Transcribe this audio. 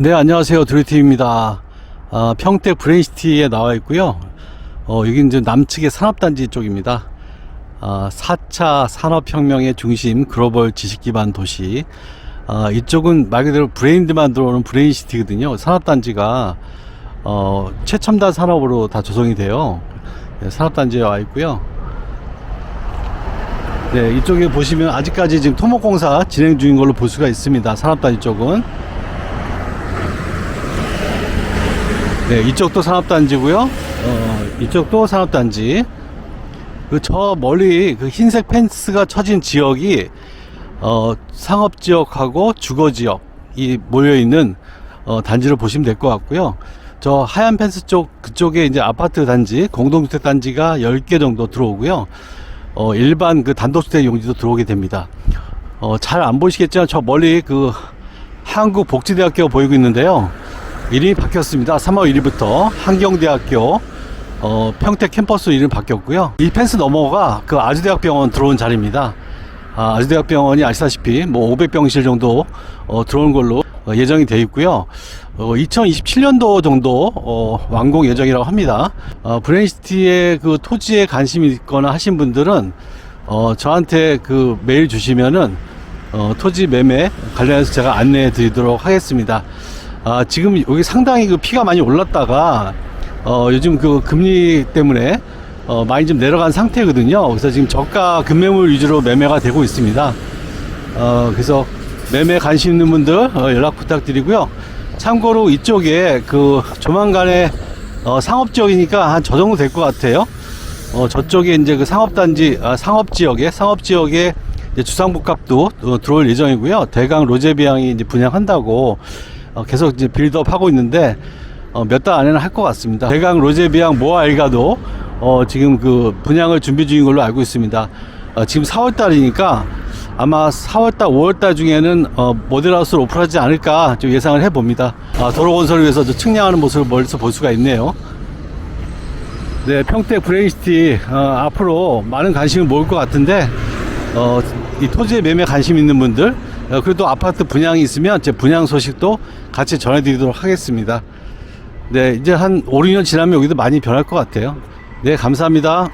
네, 안녕하세요. 드루팀입니다. 아, 평택 브레인시티에 나와 있고요. 어, 여기 이제 남측의 산업단지 쪽입니다. 아, 4차 산업혁명의 중심 글로벌 지식기반 도시. 아, 이쪽은 말 그대로 브레인드만 들어오는 브레인시티거든요. 산업단지가 어, 최첨단 산업으로 다 조성이 돼요. 네, 산업단지에 와 있고요. 네, 이쪽에 보시면 아직까지 지금 토목공사 진행 중인 걸로 볼 수가 있습니다. 산업단지 쪽은. 네, 이쪽도 산업단지고요. 어, 이쪽도 산업단지. 그 저 멀리 그 흰색 펜스가 쳐진 지역이 어, 상업 지역하고 주거 지역이 모여 있는 어, 단지를 보시면 될 것 같고요. 저 하얀 펜스 쪽 그쪽에 이제 아파트 단지, 공동주택 단지가 10개 정도 들어오고요. 어, 일반 그 단독주택 용지도 들어오게 됩니다. 어, 잘 안 보이시겠지만 저 멀리 그 한국복지대학교가 보이고 있는데요. 이름이 바뀌었습니다. 3월 1일부터 한경대학교 어, 평택 캠퍼스 이름 바뀌었고요. 이 펜스 너머가 그 아주대학병원 들어온 자리입니다. 아, 아주대학병원이 아시다시피 뭐 500병실 정도 어, 들어온 걸로 어, 예정이 되어 있고요. 어, 2027년도 정도 어, 완공 예정이라고 합니다. 어, 브레인시티의 그 토지에 관심이 있거나 하신 분들은 어, 저한테 그 메일 주시면은 어, 토지 매매 관련해서 제가 안내해 드리도록 하겠습니다. 아, 지금 여기 상당히 그 피가 많이 올랐다가 어, 요즘 그 금리 때문에 어, 많이 좀 내려간 상태거든요. 그래서 지금 저가 급매물 위주로 매매가 되고 있습니다. 어, 그래서 매매 관심 있는 분들 어, 연락 부탁드리고요. 참고로 이쪽에 그 조만간에 어, 상업 지역이니까 한 저 정도 될 것 같아요. 어, 저쪽에 이제 그 상업단지, 아, 상업지역에, 상업지역에 주상복합도 어, 들어올 예정이고요. 대강 로제비앙이 이제 분양한다고 어, 계속 이제 빌드업 하고 있는데, 어, 몇 달 안에는 할 것 같습니다. 대강 로제비앙 모아 일가도 어, 지금 그 분양을 준비 중인 걸로 알고 있습니다. 어, 지금 4월 달이니까 아마 4월 달, 5월 달 중에는 어, 모델하우스를 오픈하지 않을까 좀 예상을 해봅니다. 아, 도로 건설을 위해서 저 측량하는 모습을 멀리서 볼 수가 있네요. 네, 평택 브레인시티 어, 앞으로 많은 관심을 모을 것 같은데 어, 이 토지에 매매 관심 있는 분들 어, 그래도 아파트 분양이 있으면 제 분양 소식도 같이 전해드리도록 하겠습니다. 네, 이제 한 5, 6년 지나면 여기도 많이 변할 것 같아요. 네, 감사합니다.